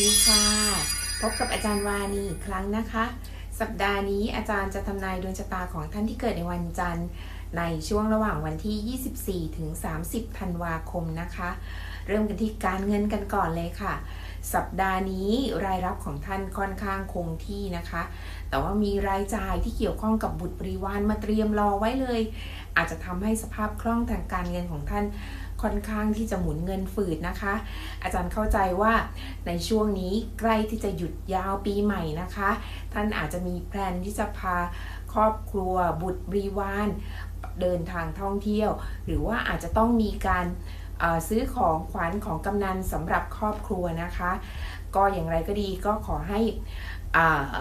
ดีค่ะ พบกับอาจารย์วานีอีกครั้งนะคะ สัปดาห์นี้อาจารย์จะทำนายดวงชะตาของท่านที่เกิดในวันจันทร์ ในช่วงระหว่างวันที่ 24 ถึง 30 ธันวาคมนะคะ เริ่มกันที่การเงินกันก่อนเลยค่ะ สัปดาห์นี้รายรับของท่านค่อนข้างคงที่นะคะ แต่ว่ามีรายจ่ายที่เกี่ยวข้องกับบุตรบริวารมาเตรียมรอไว้เลย อาจจะทำให้สภาพคล่องทางการเงินของท่าน ค่อนข้างที่จะหมุนเงินฝืดนะคะ อาจารย์เข้าใจว่าในช่วงนี้ใกล้ที่จะหยุดยาวปีใหม่นะคะ ท่านอาจจะมีแพลนที่จะพาครอบครัวบุตรบริวารเดินทางท่องเที่ยว หรือว่าอาจจะต้องมีการซื้อของขวัญของกำนันสำหรับครอบครัวนะคะ ก็อย่างไรก็ดีก็ขอให้อ่า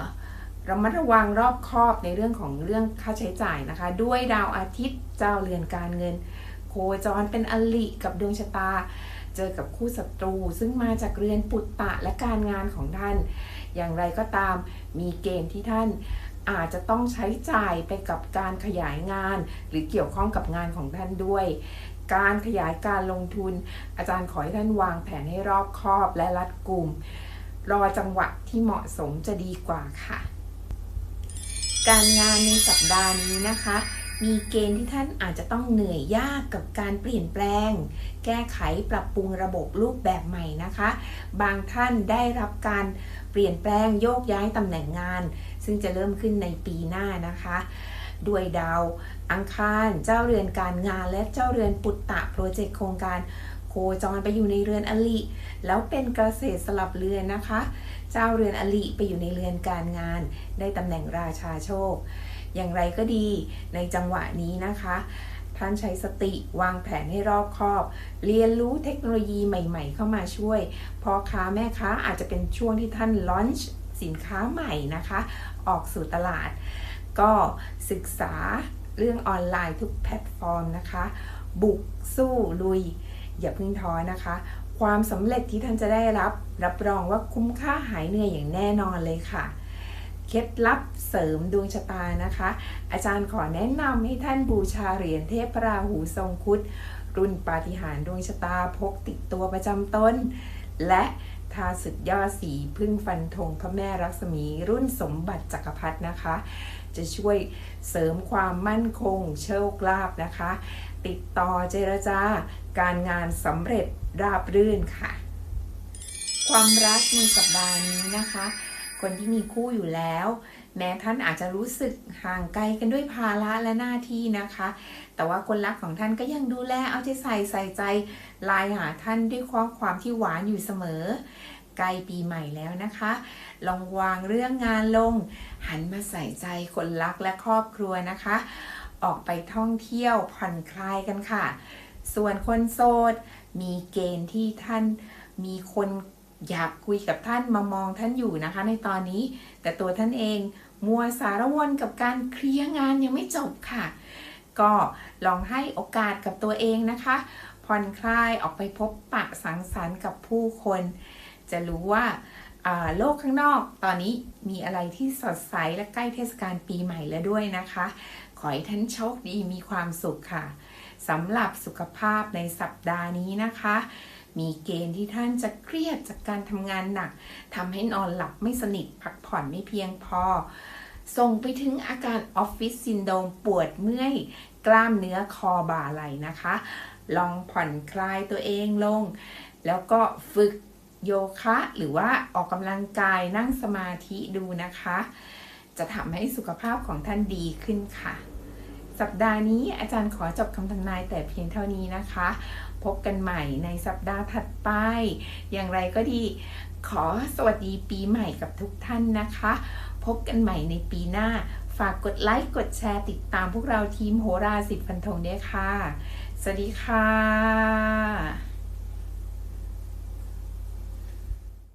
ระมัดระวังรอบคอบในเรื่องของเรื่องค่าใช้จ่ายนะคะ ด้วยดาวอาทิตย์เจ้าเรือนการเงิน โคจรเป็นอลิกับดวงชะตา เจอกับคู่ศัตรู ซึ่งมาจากเรือนปุตตะและการงานของท่าน อย่างไรก็ตามมีเกณฑ์ที่ท่านอาจจะต้องใช้จ่ายไปกับการขยายงาน หรือเกี่ยวข้องกับงานของท่านด้วย การขยายการลงทุน อาจารย์ขอให้ท่านวางแผนให้รอบคอบและรัดกุมรอจังหวะที่เหมาะสมจะดีกว่าค่ะ การงานในสัปดาห์นี้นะคะ มีเกณฑ์ที่ท่านอาจจะต้องเหนื่อยยากกับการเปลี่ยนแปลง แก้ไขปรับปรุงระบบรูปแบบใหม่นะคะ บางท่านได้รับการเปลี่ยนแปลงโยกย้ายตำแหน่งงาน ซึ่งจะเริ่มขึ้นในปีหน้านะคะด้วยดาวอังคาร เจ้าเรือนการงานและเจ้าเรือนปุตตะโปรเจกต์โครงการ จรไปอยู่ในเรือนอลิ แล้วเป็นเกษตรสลับเรือนนะคะ เจ้าเรือนอลิไปอยู่ในเรือนการงาน ได้ตำแหน่งราชาโชค อย่างไรก็ดีในจังหวะนี้นะคะท่านใช้สติวางแผนให้รอบคอบ เรียนรู้เทคโนโลยีใหม่ ๆ เข้ามาช่วยพ่อค้าแม่ค้าอาจจะเป็นช่วงที่ท่านลอนช์สินค้าใหม่นะคะ ออกสู่ตลาด ก็ศึกษาเรื่องออนไลน์ทุกแพลตฟอร์มนะคะ บุกสู้ลุย อย่าพึ่งท้อนะคะ ความสำเร็จที่ท่านจะได้รับ รับรองว่าคุ้มค่าหายเหนื่อยอย่างแน่นอนเลยค่ะ เคล็ดลับเสริมดวงชะตานะคะ อาจารย์ขอแนะนำให้ท่านบูชาเหรียญเทพราหูทรงคุดรุ่นปาฏิหาริย์ดวงชะตาพกติดตัวประจำตนและทาสุดยอดสีพึ่งฟันธงพระแม่รักษมีรุ่นสมบัติจักรพรรดินะคะ จะช่วยเสริมความมั่นคงโชคลาภนะคะ ติดต่อเจรจาการงานสำเร็จราบรื่นค่ะ ความรักในสัปดาห์นี้นะคะ คนที่มีคู่อยู่แล้ว แม้ท่านอาจจะรู้สึกห่างไกลกันด้วยภาระและหน้าที่นะคะ แต่ว่าคนรักของท่านก็ยังดูแลเอาใจใส่ใส่ใจไลน์หาท่านด้วยข้อความที่หวานอยู่เสมอ ใกล้ปีใหม่แล้วนะคะ ลองวางเรื่องงานลง หันมาใส่ใจคนรักและครอบครัวนะคะ ออกไปท่องเที่ยวผ่อนคลายกันค่ะ ส่วนคนโสด มีเกณฑ์ที่ท่านมีคนอยากคุยกับท่านมามองท่านอยู่นะคะ ในตอนนี้ แต่ตัวท่านเองมัวสารวนกับการเคลียร์งานยังไม่จบค่ะ ก็ลองให้โอกาสกับตัวเองนะคะ ผ่อนคลายออกไปพบปะสังสรรค์กับผู้คน จะรู้ว่าโลกข้างนอกตอนนี้มีอะไรที่สดใสและใกล้เทศกาลปีใหม่แล้วด้วยนะคะ ขอให้ท่านโชคดีมีความสุขค่ะสำหรับสุขภาพในสัปดาห์นี้นะคะ มีเกณฑ์ที่ท่านจะเครียดจากการทำงานหนักทำให้นอนหลับไม่สนิทพักผ่อนไม่เพียงพอ ส่งไปถึงอาการออฟฟิศซินโดมปวดเมื่อย กล้ามเนื้อคอบ่าไหล่นะคะ ลองผ่อนคลายตัวเองลง แล้วก็ฝึก โยคะ หรือว่าออกกำลังกายนั่งสมาธิดูนะคะ จะทำให้สุขภาพของท่านดีขึ้นค่ะ สัปดาห์นี้อาจารย์ขอจบคำทำนายแต่เพียงเท่านี้นะคะ พบกันใหม่ในสัปดาห์ถัดไป อย่างไรก็ดีขอสวัสดีปีใหม่กับทุกท่านนะคะ พบกันใหม่ในปีหน้า ฝากกดไลค์กดแชร์ติดตามพวกเราทีมโหราสิทธิพันธงด้วยค่ะ สวัสดีค่ะ